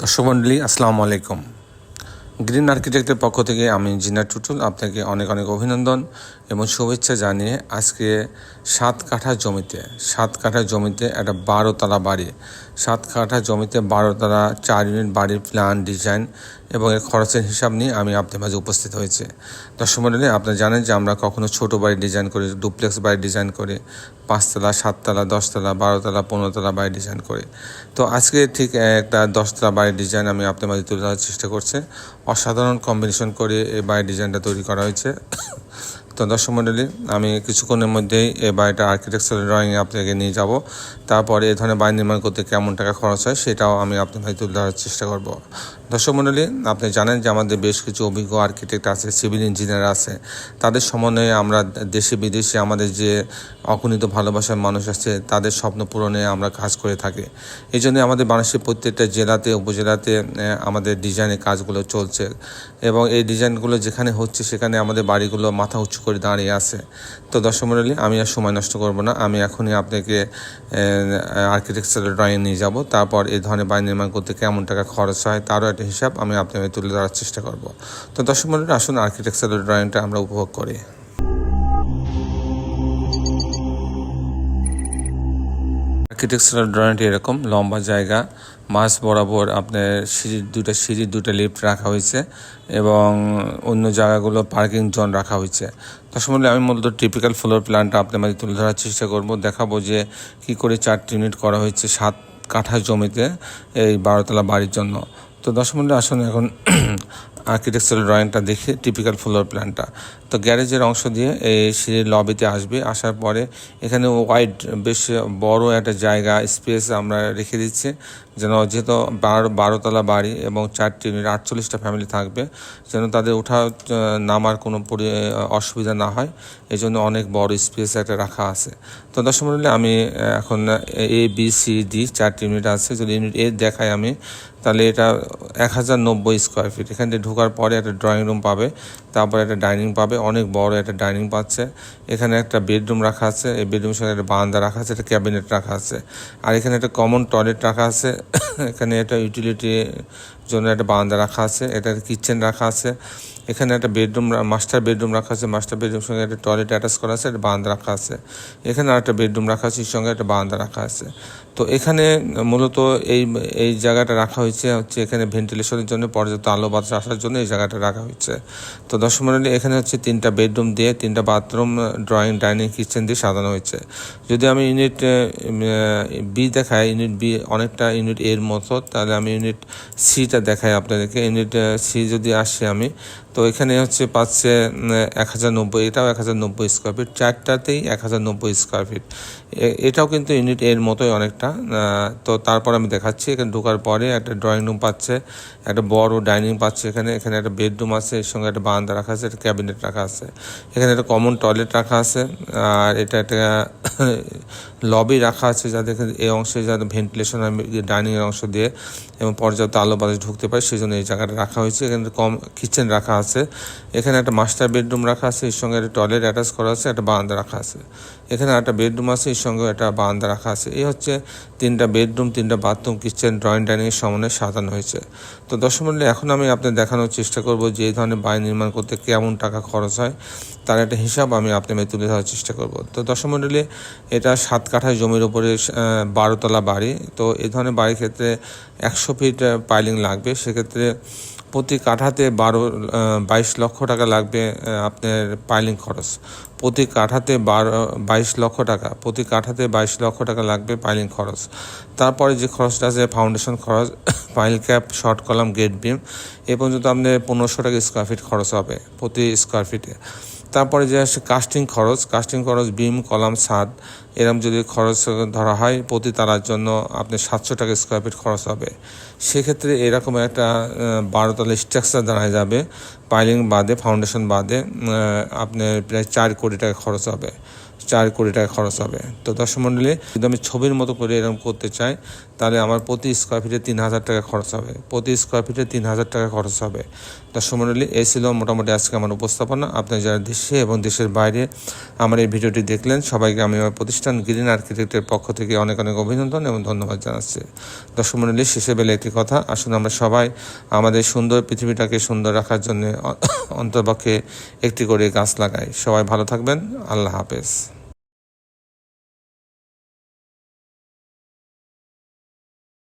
দর্শক মণ্ডলী আসসালামু আলাইকুম। গ্রিন আর্কিটেক্টের পক্ষ থেকে আমি জিনা টুটুল আপনাকে অনেক অনেক অভিনন্দন এবং শুভেচ্ছা জানিয়ে আজকে সাত কাঠা জমিতে, সাত কাঠা জমিতে একটা বারো বারোতলা বাড়ি, সাত কাঠা জমিতে বারোতলা চার ইউনিট বাড়ির প্ল্যান ডিজাইন এবং এর খরচের হিসাব নিয়ে আমি আপনার মাঝে উপস্থিত হয়েছে। দর্শক মণ্ডলী আপনারা জানেন যে আমরা কখনো ছোট বাড়ি ডিজাইন করি ডুপ্লেক্স বাড়ি ডিজাইন করি, পাঁচতলা, সাততলা, দশতলা, বারোতলা, পনেরোতলা বাড়ি ডিজাইন করি। তো আজকে ঠিক একটা দশতলা বাড়ির ডিজাইন আমি আপনার মাঝে তুলে ধরার চেষ্টা করছি। অসাধারণ কম্বিনেশন করে এই বাড়ির ডিজাইনটা তৈরি করা হয়েছে। তো দর্শক মণ্ডলী আমি কিছুক্ষণের মধ্যেই এই বাড়িটা আর্কিটেকচারাল ড্রয়িংয়ে আপনাকে নিয়ে যাব। তারপরে এ ধরনের বাড়ি নির্মাণ করতে কেমন টাকা খরচ হয় সেটাও আমি আপনার ভাই তুলে ধরার চেষ্টা করব। দর্শক মণ্ডলী আপনি জানেন যে আমাদের বেশ কিছু অভিজ্ঞ আর্কিটেক্ট আছে সিভিল ইঞ্জিনিয়ার আছে। তাদের সমন্বয়ে আমরা দেশে, বিদেশে আমাদের যে অগণিত ভালোবাসার মানুষ আছে, তাদের স্বপ্ন পূরণে আমরা কাজ করে থাকি। এই জন্য আমাদের বাংলাদেশের প্রত্যেকটা জেলাতে, উপজেলাতে আমাদের ডিজাইনের কাজগুলো চলছে। এবং এই ডিজাইনগুলো যেখানে হচ্ছে, সেখানে আমাদের বাড়িগুলো মাথা উঁচু করে দাঁড়িয়ে আছে। তো দর্শক মণ্ডলী আমি আর সময় নষ্ট করব না। আমি এখনই আপনাকে আর্কিটেকচারাল ড্রয়িং নিয়ে যাব। তারপর এই ধরনের বাড়ি নির্মাণ করতে কেমন টাকা খরচ হয়, তারও একটা হিসাব আমি আপনাকে তুলে ধরার চেষ্টা করব। তো দর্শক মণ্ডলী আসুন আর্কিটেকচারাল ড্রয়িংটা আমরা উপভোগ করি। আর্কিটেকচারাল ড্রয়িংটি এরকম, লম্বা জায়গা, মাঝ বরাবর আপনার সিঁড়ির দুটো সিঁড়ির দুটো লিফট রাখা হয়েছে এবং অন্য জায়গাগুলো পার্কিং জোন রাখা হয়েছে। তার সম্বন্ধে আমি মূলত টিপিক্যাল ফ্লোর প্ল্যানটা আপনার মাঝে তুলে ধরার চেষ্টা করব। দেখাবো যে কি করে চারটি ইউনিট করা হয়েছে সাত কাঠা জমিতে এই বারোতলা বাড়ির জন্য। তো দশ মিনিট আসুন এখন আর্কিটেকচারাল ড্রয়িংটা দেখে টিপিক্যাল ফ্লোর প্ল্যানটা তো গ্যারেজের অংশ দিয়ে এই সিঁড়ির লবিতে আসবে। আসার পরে এখানে ওয়াইড বেশ বড় একটা জায়গা স্পেস আমরা রেখে দিচ্ছি। যেন যেহেতু বারো, বারোতলা বাড়ি এবং চারটি ইউনিট আটচল্লিশটা ফ্যামিলি থাকবে, যেন তাদের ওঠা নামার কোনো অসুবিধা না হয়। এই জন্য অনেক বড় স্পেস একটা রাখা আছে। তো দর্শক আমি এখন এ বি সি ডি চারটি ইউনিট আছে। যদি ইউনিট এ দেখাই আমি, তাহলে এটা এক হাজার নব্বই স্কোয়ার ফিট এখান থেকে ঢোকার পরে একটা ড্রয়িং রুম পাবে, তারপরে একটা ডাইনিং পাবে। অনেক বড় একটা ডাইনিং পাচ্ছে। এখানে একটা বেডরুম রাখা আছে। এই বেডরুমের সঙ্গে একটা বারান্দা রাখা আছে, একটা ক্যাবিনেট রাখা আছে। আর এখানে একটা কমন টয়লেট রাখা আছে। এখানে একটা ইউটিলিটি জন্য একটা বারান্দা রাখা আছে এটার কিচেন রাখা আছে। এখানে একটা বেডরুম মাস্টার বেডরুম রাখা আছে, মাস্টার বেডরুম সঙ্গে একটা টয়লেট অ্যাটাচ করা আছে, একটা বারান্দা রাখা আছে। এখানে আরেকটা বেডরুম রাখা আছে এর সঙ্গে একটা বারান্দা রাখা আছে। তো এখানে মূলত এই এই জায়গাটা রাখা হয়েছে, হচ্ছে এখানে ভেন্টিলেশনের জন্য, পর্যাপ্ত আলো বাতাস আসার জন্য এই জায়গাটা রাখা হয়েছে। তো মণ্ডলী এখানে হচ্ছে তিনটা বেডরুম দিয়ে, তিনটা বাথরুম, ড্রয়িং, ডাইনিং, কিচেন দিয়ে সাজানো হয়েছে। যদি আমি ইউনিট বি দেখাই, ইউনিট বি অনেকটা ইউনিট এর মতো, তাহলে আমি ইউনিট সিটা দেখাই আপনাদেরকে। ইউনিট সি যদি আসে আমি, তো এখানে হচ্ছে পাচ্ছে এক হাজার নব্বই এটাও এক হাজার নব্বই স্কোয়ার ফিট চারটাতেই এক হাজার নব্বই স্কোয়ার ফিট এটাও কিন্তু ইউনিট এর মতোই অনেকটা তো তারপর আমি দেখাচ্ছি, এখানে ঢোকার পরে একটা ড্রয়িং রুম পাচ্ছে, একটা বড় ডাইনিং পাচ্ছে এখানে এখানে একটা বেডরুম আছে, এর সঙ্গে একটা বারান্দা রাখা আছে, একটা ক্যাবিনেট রাখা আছে। এখানে একটা কমন টয়লেট রাখা আছে, আর এটা একটা লবি রাখা আছে যাতে এই অংশে যাতে ভেন্টিলেশন আমি ডাইনিং এর অংশ দিয়ে এবং পর্যাপ্ত আলো বাতাস ঢুকতে পারে সেই জন্য এই জায়গাটা রাখা হয়েছে। এখানে কম কিচেন রাখা আছে। এখানে একটা মাস্টার বেডরুম রাখা আছে, এর সঙ্গে একটা টয়লেট অ্যাটাচ করা আছে, একটা বারান্দা রাখা আছে। এখানে একটা বেডরুম আছে, এর সঙ্গে একটা বারান্দা রাখা আছে। এই হচ্ছে তিনটা বেডরুম তিনটা বাথরুম কিচেন ড্রয়িং ডাইনিংয়ের সমন্বয়ে সাজানো হয়েছে। তো দর্শক এখন আমি আপনাদের দেখানোর চেষ্টা করব যে এই ধরনের বাড়ি নির্মাণ করতে কেমন টাকা খরচ হয়, তার একটা হিসাব আমি আপনাদের তুলে ধরার চেষ্টা করব। তো দর্শক এটা সাত কাঠা জমির উপরে বারোতলা বাড়ি। তো এই ধরনের বাড়ির ক্ষেত্রে একশো ফিট পাইলিং লাগবে। সেক্ষেত্রে প্রতি কাঠাতে বারো বাইশ লক্ষ টাকা লাগবে আপনার পাইলিং খরচ। প্রতি কাঠাতে বারো, বাইশ লক্ষ টাকা, প্রতি কাঠাতে বাইশ লক্ষ টাকা লাগবে পাইলিং খরচ। তারপরে যে খরচটা আছে, ফাউন্ডেশন খরচ, pile cap, short column, gate beam, এ পর্যন্ত আপনার পনেরোশো টাকা স্কোয়ার ফিট খরচ হবে প্রতি স্কোয়ার ফিটে তারপরে যে আসছে কাস্টিং খরচ কাস্টিং খরচ, বিম, কলাম, ছাদ এরম যদি খরচ ধরা হয় প্রতি তারার জন্য আপনি সাতশো টাকা স্কোয়ার ফিট খরচ হবে। সেক্ষেত্রে এরকম একটা বারোতলা স্ট্রাকচার দাঁড়ায় যাবে। পাইলিং বাদে ফাউন্ডেশন বাদে আপনার প্রায় চার কোটি টাকা খরচ হবে। চার কোটি টাকা খরচ হবে। তো দর্শক মণ্ডলী যদি আমি ছবির মতো করে এরকম করতে চাই, তাহলে আমার প্রতি স্কোয়ার ফিটে তিন হাজার টাকা খরচ হবে। প্রতি স্কোয়ার ফিটে তিন হাজার টাকা খরচ হবে। দর্শক মণ্ডলী এই ছিল মোটামুটি আজকে আমার উপস্থাপনা। আপনি যারা দেশে এবং দেশের বাইরে আমার এই ভিডিওটি দেখলেন, সবাইকে আমি আমার প্রতিষ্ঠান গ্রিন আর্কিটেক্টের পক্ষ থেকে অনেক অনেক অভিনন্দন এবং ধন্যবাদ জানাচ্ছে। দর্শক মন্ডলী শেষে বেলে একটি কথা। আসুন আমরা সবাই আমাদের সুন্দর পৃথিবীটাকে সুন্দর রাখার জন্য অন্তর্পক্ষে একটি করে গাছ লাগাই। সবাই ভালো থাকবেন। আল্লাহ হাফেজ।